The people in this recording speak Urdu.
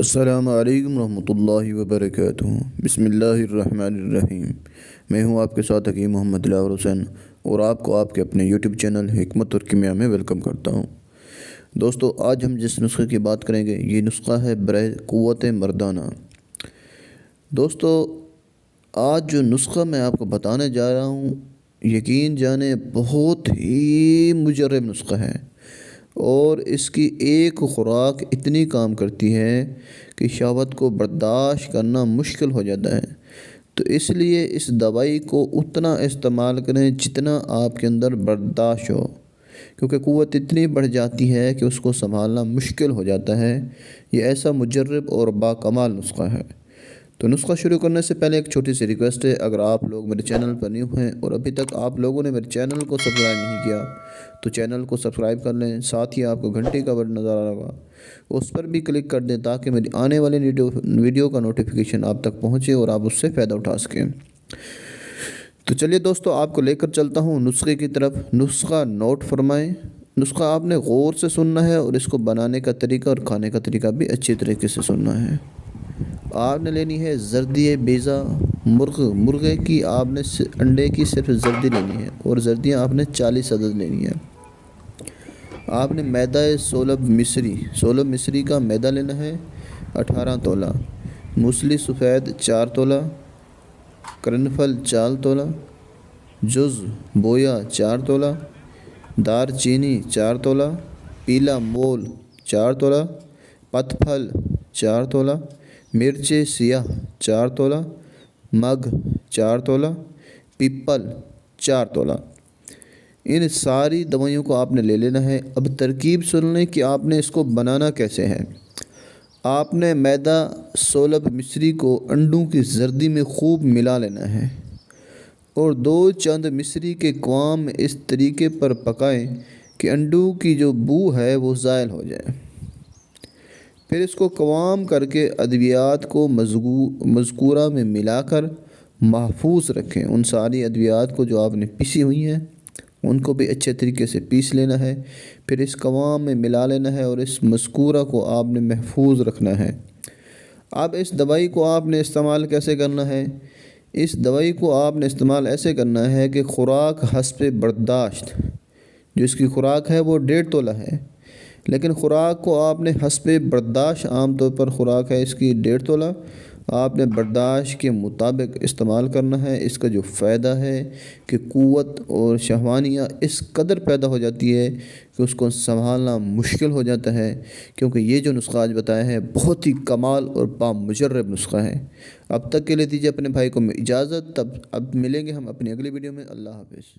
السلام علیکم ورحمۃ اللہ وبرکاتہ۔ بسم اللہ الرحمن الرحیم۔ میں ہوں آپ کے ساتھ حکیم محمد لاور حسین اور آپ کو آپ کے اپنے یوٹیوب چینل حکمت اور کیمیا میں ویلکم کرتا ہوں۔ دوستو، آج ہم جس نسخے کی بات کریں گے، یہ نسخہ ہے برائے قوت مردانہ۔ دوستو، آج جو نسخہ میں آپ کو بتانے جا رہا ہوں، یقین جانے، بہت ہی مجرب نسخہ ہے۔ اور اس کی ایک خوراک اتنی کام کرتی ہے کہ شہوت کو برداشت کرنا مشکل ہو جاتا ہے۔ تو اس لیے اس دوائی کو اتنا استعمال کریں جتنا آپ کے اندر برداشت ہو۔ کیونکہ قوت اتنی بڑھ جاتی ہے کہ اس کو سنبھالنا مشکل ہو جاتا ہے۔ یہ ایسا مجرب اور باکمال نسخہ ہے۔ تو نسخہ شروع کرنے سے پہلے ایک چھوٹی سی ریکویسٹ ہے، اگر آپ لوگ میرے چینل پر نیو ہیں اور ابھی تک آپ لوگوں نے میرے چینل کو سبسکرائب نہیں کیا، تو چینل کو سبسکرائب کر لیں، ساتھ ہی آپ کو گھنٹی کا بٹن نظر آ رہا ہوگا۔ اس پر بھی کلک کر دیں تاکہ میری آنے والے ویڈیو کا نوٹیفیکیشن آپ تک پہنچے اور آپ اس سے فائدہ اٹھا سکیں۔ تو چلیے دوستو، آپ کو لے کر چلتا ہوں نسخے کی طرف۔ نسخہ نوٹ فرمائیں۔ نسخہ آپ نے غور سے سننا ہے اور اس کو بنانے کا طریقہ اور کھانے کا طریقہ بھی اچھی طریقے سے سننا ہے۔ آپ نے لینی ہے زردی بیزا مرغ مرغے کی آپ نے انڈے کی صرف زردی لینی ہے اور زردیاں آپ نے چالیس عدد لینی ہے آپ نے میدا سولب مصری سولب مصری کا میدا لینا ہے اٹھارہ تولہ، موسلی سفید چار تولہ، کرنفل چار تولہ، جز بویا چار تولہ دار چینی چار تولہ، پیلا مول چار تولہ پت پھل چار تولہ مرچ، سیاہ چار تولہ مگ چار تولہ پیپل چار تولہ ان ساری دوائیوں کو آپ نے لے لینا ہے۔ اب ترکیب سن لیں کہ آپ نے اس کو بنانا کیسے ہے۔ آپ نے میدا سولب مصری کو انڈوں کی زردی میں خوب ملا لینا ہے۔ اور دو چند مصری کے قوام اس طریقے پر پکائیں کہ انڈوں کی جو بو ہے وہ زائل ہو جائے۔ پھر اس کو قوام کر کے ادویات کو مذکورہ میں ملا کر محفوظ رکھیں۔ ان ساری ادویات کو جو آپ نے پیسی ہوئی ہیں، ان کو بھی اچھے طریقے سے پیس لینا ہے۔ پھر اس قوام میں ملا لینا ہے اور اس مذکورہ کو آپ نے محفوظ رکھنا ہے۔ اب اس دوائی کو آپ نے استعمال کیسے کرنا ہے؟ اس دوائی کو آپ نے استعمال ایسے کرنا ہے کہ خوراک حسب برداشت۔ جو اس کی خوراک ہے وہ ڈیڑھ تولہ ہے۔ لیکن خوراک کو آپ نے حسب برداشت عام طور پر خوراک ہے، اس کی ڈیڑھ تولہ۔ آپ نے برداشت کے مطابق استعمال کرنا ہے۔ اس کا جو فائدہ ہے کہ قوت اور شہوانیاں اس قدر پیدا ہو جاتی ہے کہ اس کو سنبھالنا مشکل ہو جاتا ہے۔ کیونکہ یہ جو نسخہ آج بتایا ہے، بہت ہی کمال اور مجرب نسخہ ہے۔ اب تک کے لیے دیجیے اپنے بھائی کو اجازت۔ تب اب ملیں گے ہم اپنی اگلی ویڈیو میں۔ اللہ حافظ۔